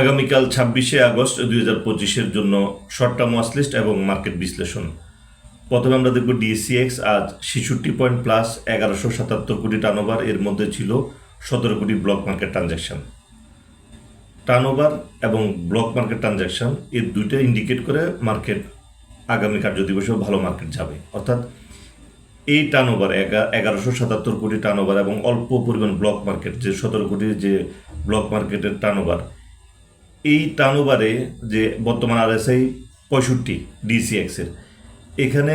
আগামীকাল ছাব্বিশে আগস্ট দুই হাজার পঁচিশের জন্য শর্ট টার্ম ওয়াচলিস্ট এবং মার্কেট বিশ্লেষণ। প্রথমে আমরা দেখব ডিএসিএক্স আজ ছেষট্টি পয়েন্ট প্লাস এগারোশো সাতাত্তর কোটি টার্নওভার এর মধ্যে ছিল সতেরো কোটি ব্লক মার্কেট ট্রানজ্যাকশন টার্নওভার এবং ব্লক মার্কেট ট্রানজ্যাকশন এর দুইটা ইন্ডিকেট করে মার্কেট আগামী কার্য দিবসেও ভালো মার্কেট যাবে। অর্থাৎ এই টার্নওভার এগারোশো সাতাত্তর কোটি টার্নওভার এবং অল্প পরিমাণ ব্লক মার্কেট যে সতেরো কোটি যে ব্লক মার্কেটের টার্নওভার এই টার্নওভারে যে বর্তমান আরএসআই পঁয়ষট্টি ডিসিএক্সের, এখানে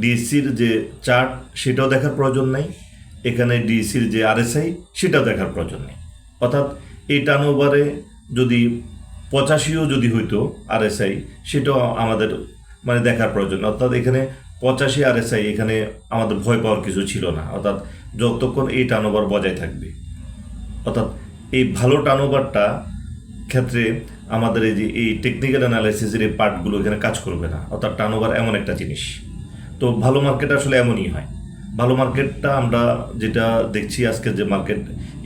ডিএসসির যে চার্ট সেটাও দেখার প্রয়োজন নেই, এখানে ডিএসসির যে আর এস আই সেটাও দেখার প্রয়োজন নেই। অর্থাৎ এই টার্নওভারে যদি পঁচাশিও যদি হইতো আর এস আই সেটাও আমাদের মানে দেখার প্রয়োজন অর্থাৎ এখানে পঁচাশি আর এস আই এখানে আমাদের ভয় পাওয়ার কিছু ছিল না। অর্থাৎ যতক্ষণ এই টার্নওভার বজায় থাকবে, অর্থাৎ এই ভালো টার্নওভারটা ক্ষেত্রে আমাদের এই যে, এই টেকনিক্যাল অ্যানালাইসিসের এই পার্টগুলো এখানে কাজ করবে না, অর্থাৎ টার্নওভার এমন একটা জিনিস। তো ভালো মার্কেট আসলে এমনই হয়। ভালো মার্কেটটা আমরা যেটা দেখছি আজকের যে মার্কেট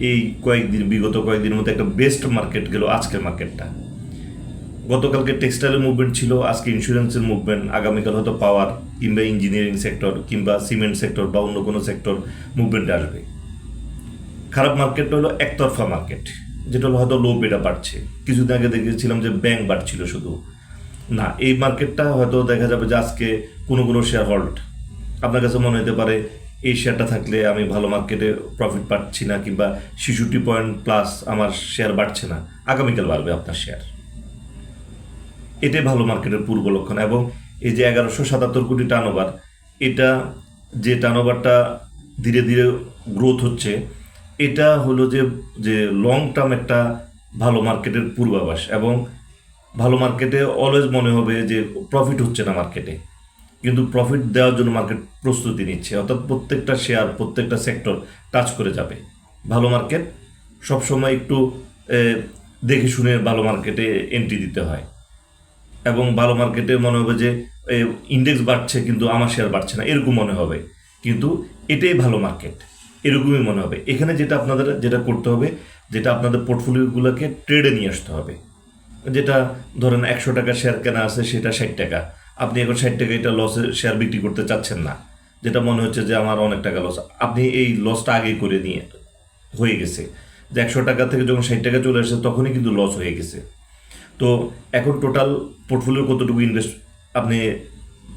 এই কয়েকদিন, বিগত কয়েকদিনের মধ্যে একটা বেস্ট মার্কেট গেল আজকের মার্কেটটা গতকালকে টেক্সটাইলের মুভমেন্ট ছিল, আজকে ইন্স্যুরেন্সের মুভমেন্ট আগামীকাল হয়তো পাওয়ার কিংবা ইঞ্জিনিয়ারিং সেক্টর কিংবা সিমেন্ট সেক্টর বা অন্য কোনো সেক্টর মুভমেন্ট আসবে। খারাপ মার্কেটটা হলো একতরফা মার্কেট যেটা হয়তো লো বেটা বাড়ছে। কিছুদিন আগে দেখেছিলাম যে ব্যাংক বাড়ছিল শুধু। না, এই মার্কেটটা হয়তো দেখা যাবে যে আজকে কোনো কোনো শেয়ার হল্ট আপনার কাছে মনে হতে পারে, এই শেয়ারটা থাকলে আমি ভালো মার্কেটে প্রফিট পাচ্ছি না কিংবা ছেষট্টি পয়েন্ট প্লাস আমার শেয়ার বাড়ছে না। আগামীকাল বাড়বে আপনার শেয়ার এটাই ভালো মার্কেটের পূর্ব লক্ষণ। এবং এই যে এগারোশো সাতাত্তর কোটি টার্নওভার এটা যে টার্নওভারটা ধীরে ধীরে গ্রোথ হচ্ছে এটা হলো যে যে লং টার্ম একটা ভালো মার্কেটের পূর্বাভাস এবং ভালো মার্কেটে অলওয়েজ মনে হবে যে প্রফিট হচ্ছে না মার্কেটে কিন্তু প্রফিট দেওয়ার জন্য মার্কেট প্রস্তুতি নিচ্ছে, অর্থাৎ প্রত্যেকটা শেয়ার প্রত্যেকটা সেক্টর টাচ করে যাবে। ভালো মার্কেট সবসময় একটু দেখে শুনে ভালো মার্কেটে এন্ট্রি দিতে হয়। এবং ভালো মার্কেটে মনে হবে যে ইন্ডেক্স বাড়ছে কিন্তু আমার শেয়ার বাড়ছে না, এরকম মনে হবে। কিন্তু এটাই ভালো মার্কেট এরকমই মনে হবে। এখানে যেটা আপনাদের, যেটা করতে হবে, যেটা আপনাদের পোর্টফোলিওগুলোকে ট্রেডে নিয়ে আসতে হবে। যেটা ধরেন একশো টাকা শেয়ার কেনা আছে, সেটা ষাট টাকা। আপনি এখন ষাট টাকা এটা লসে শেয়ার বিক্রি করতে চাচ্ছেন না। যেটা মনে হচ্ছে যে আমার অনেক টাকা লস আপনি এই লসটা আগে করে নিয়ে হয়ে গেছে। যে একশো টাকা থেকে যখন ষাট টাকা চলে আসে, তখনই কিন্তু লস হয়ে গেছে। তো এখন টোটাল পোর্টফোলিও কতটুকু ইনভেস্ট আপনি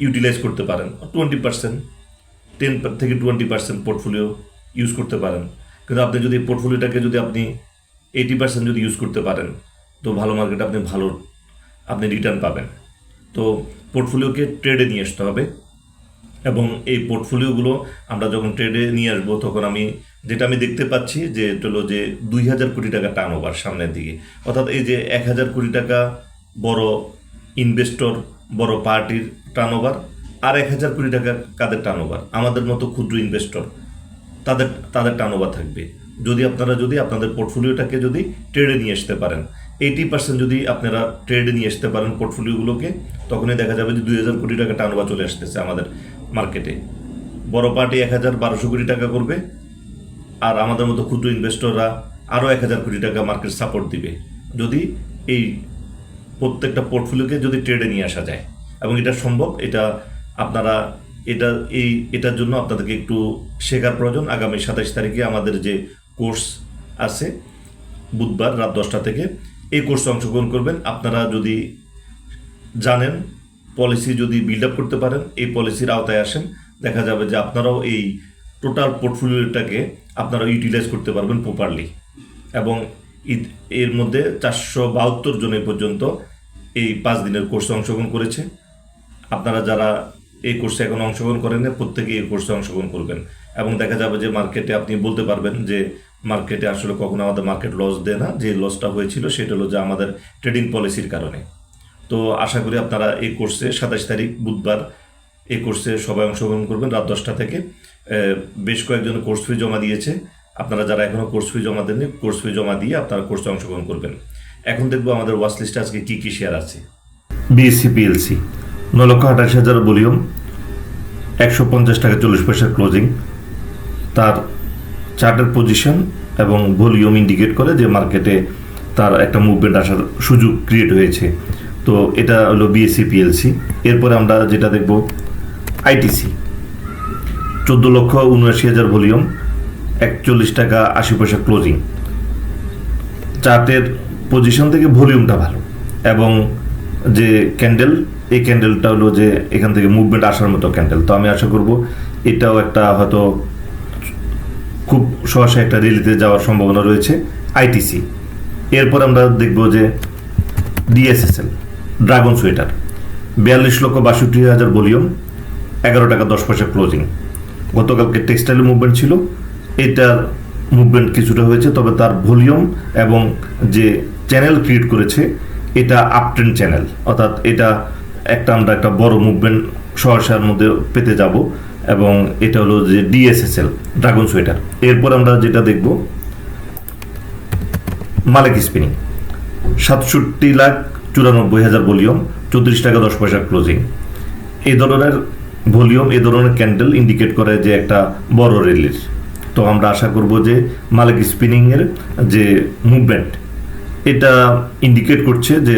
ইউটিলাইজ করতে পারেন? টোয়েন্টি পার্সেন্ট টেন থেকে টোয়েন্টি পার্সেন্ট পোর্টফোলিও ইউজ করতে পারেন। কিন্তু আপনি যদি পোর্টফোলিওটাকে যদি আপনি এইটি পার্সেন্ট যদি ইউজ করতে পারেন, তো ভালো মার্কেটে আপনি ভালো, আপনি রিটার্ন পাবেন। তো পোর্টফোলিওকে ট্রেডে নিয়ে আসতে হবে এবং এই পোর্টফোলিওগুলো আমরা যখন ট্রেডে নিয়ে আসব, তখন আমি যেটা আমি দেখতে পাচ্ছি যে এটা হলো যে দুই হাজার কোটি টাকা টার্ন ওভার সামনের দিকে। অর্থাৎ এই যে এক হাজার কোটি টাকা বড় ইনভেস্টর বড় পার্টির টার্ন ওভার আর এক হাজার কোটি টাকা কাদের টার্ন ওভার আমাদের মতো ক্ষুদ্র ইনভেস্টর তাদের তাদের ওভার থাকবে। যদি আপনারা, যদি আপনাদের পোর্টফোলিওটাকে যদি ট্রেডে নিয়ে আসতে পারেন এইটি পার্সেন্ট যদি আপনারা ট্রেডে নিয়ে আসতে পারেন পোর্টফোলিওগুলোকে তখনই দেখা যাবে যে দুই হাজার কোটি টাকা ওভার চলে আসতেছে আমাদের মার্কেটে বড় পার্টি এক হাজার বারোশো কোটি টাকা করবে, আর আমাদের মতো ক্ষুদ্র ইনভেস্টররা আরও এক হাজার কোটি টাকা মার্কেট সাপোর্ট দিবে। যদি এই প্রত্যেকটা পোর্টফোলিওকে যদি ট্রেডে নিয়ে আসা যায়, এবং এটা সম্ভব, এটা আপনারা এটা, এই, এটার জন্য আপনাদেরকে একটু শেখার প্রয়োজন। আগামী সাতাশ তারিখে আমাদের যে কোর্স আছে, বুধবার রাত দশটা থেকে, এই কোর্সে অংশগ্রহণ করবেন। আপনারা যদি জানেন, পলিসি যদি বিল্ড আপ করতে পারেন, এই পলিসির আওতায় আসেন। দেখা যাবে যে আপনারাও এই টোটাল পোর্টফোলিওটাকে আপনারা ইউটিলাইজ করতে পারবেন প্রপারলি এবং এর মধ্যে চারশো বাহাত্তর জন এই পর্যন্ত এই পাঁচ দিনের কোর্সে অংশগ্রহণ করেছে। আপনারা যারা এই কোর্সে এখন অংশগ্রহণ করেন প্রত্যেকে এই কোর্সে অংশগ্রহণ করবেন। এবং দেখা যাবে যে মার্কেটে আপনি বলতে পারবেন যে মার্কেটে আসলে কখনো আমাদের মার্কেট লস দেয় না, যে লসটা হয়েছিল সেটা হলো যে আমাদের ট্রেডিং পলিসির কারণে। তো আশা করি আপনারা এই কোর্সে সাতাশ তারিখ বুধবার এই কোর্সে সবাই অংশগ্রহণ করবেন, রাত দশটা থেকে। বেশ কয়েকজন কোর্স ফি জমা দিয়েছে। আপনারা যারা এখনও কোর্স ফি জমা দেননি কোর্স ফি জমা দিয়ে আপনারা কোর্সে অংশগ্রহণ করবেন। এখন দেখব আমাদের ওয়াচ লিস্টে আজকে কী কী শেয়ার আছে। বিএসসি পিএলসি ন লক্ষ আঠাশ হাজার ভলিউম একশো পঞ্চাশ টাকা চল্লিশ পয়সা ক্লোজিং তার চার্টের পজিশন এবং ভলিউম ইন্ডিকেট করে যে মার্কেটে তার একটা মুভমেন্ট আসার সুযোগ ক্রিয়েট হয়েছে। তো এটা হলো বিএসসি পিএলসি এরপরে আমরা যেটা দেখব আইটিসি চোদ্দ লক্ষ উনআশি হাজার ভলিউম একচল্লিশ টাকা আশি পয়সা ক্লোজিং চার্টের পজিশন থেকে ভলিউমটা ভালো এবং যে ক্যান্ডেল এই ক্যান্ডেলটা হলো যে এখান থেকে মুভমেন্ট আসার মতো ক্যান্ডেল তো আমি আশা করব এটাও একটা হয়তো খুব সহসা একটা রেলিতে যাওয়ার সম্ভাবনা রয়েছে আইটিসি এরপর আমরা দেখব যে ডিএসএসএল ড্রাগন সোয়েটার বিয়াল্লিশ লক্ষ বাষট্টি হাজার ভলিউম, এগারো টাকা দশ পয়সা ক্লোজিং গতকালকে টেক্সটাইল মুভমেন্ট ছিল, এটার মুভমেন্ট কিছুটা হয়েছে, তবে তার ভলিউম এবং যে চ্যানেল ক্রিয়েট করেছে, এটা আপট্রেন্ড চ্যানেল অর্থাৎ এটা একটা আমরা একটা বড় মুভমেন্ট সহসার মধ্যে পেতে যাব এবং এটা হলো যে ডিএসএসএল ড্রাগন সোয়েটার এরপর আমরা যেটা দেখব, মালিক স্পিনিং সাতষট্টি লাখ চুরানব্বই হাজার ভলিউম, চৌত্রিশ টাকা দশ পয়সা ক্লোজিং এই ধরনের ভলিউম এ ধরনের ক্যান্ডেল ইন্ডিকেট করে যে একটা বড় রেলির তো আমরা আশা করব যে মালিক স্পিনিংয়ের যে মুভমেন্ট এটা ইন্ডিকেট করছে যে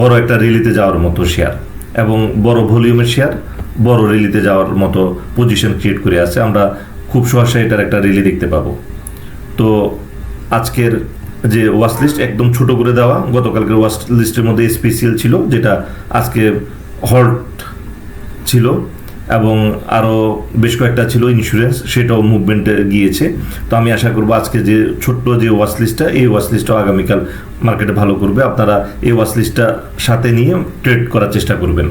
বড় একটা রিলিতে যাওয়ার মতো শেয়ার এবং বড় ভলিউমের শেয়ার বড় রিলিতে যাওয়ার মতো পজিশন ক্রিয়েট করে আছে। আমরা খুব সহসা এটার একটা রিলি দেখতে পাবো। তো আজকের যে ওয়াচ লিস্ট একদম ছোট করে দেওয়া, গতকালকের ওয়াচ লিস্টের মধ্যে স্পেশিয়াল ছিল, যেটা আজকে হল্ট ছিল। এবং আরও বেশ কয়েকটা ছিল ইন্স্যুরেন্স সেটাও মুভমেন্টে গিয়েছে। তো আমি আশা করব আজকে যে ছোট্ট যে ওয়াচ লিস্টটা এই ওয়াচ লিস্টটাও আগামীকাল মার্কেটে ভালো করবে। আপনারা এই ওয়াচ লিস্টটা সাথে নিয়ে ট্রেড করার চেষ্টা করবেন।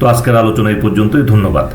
তো আজকের আলোচনা এই পর্যন্তই, ধন্যবাদ।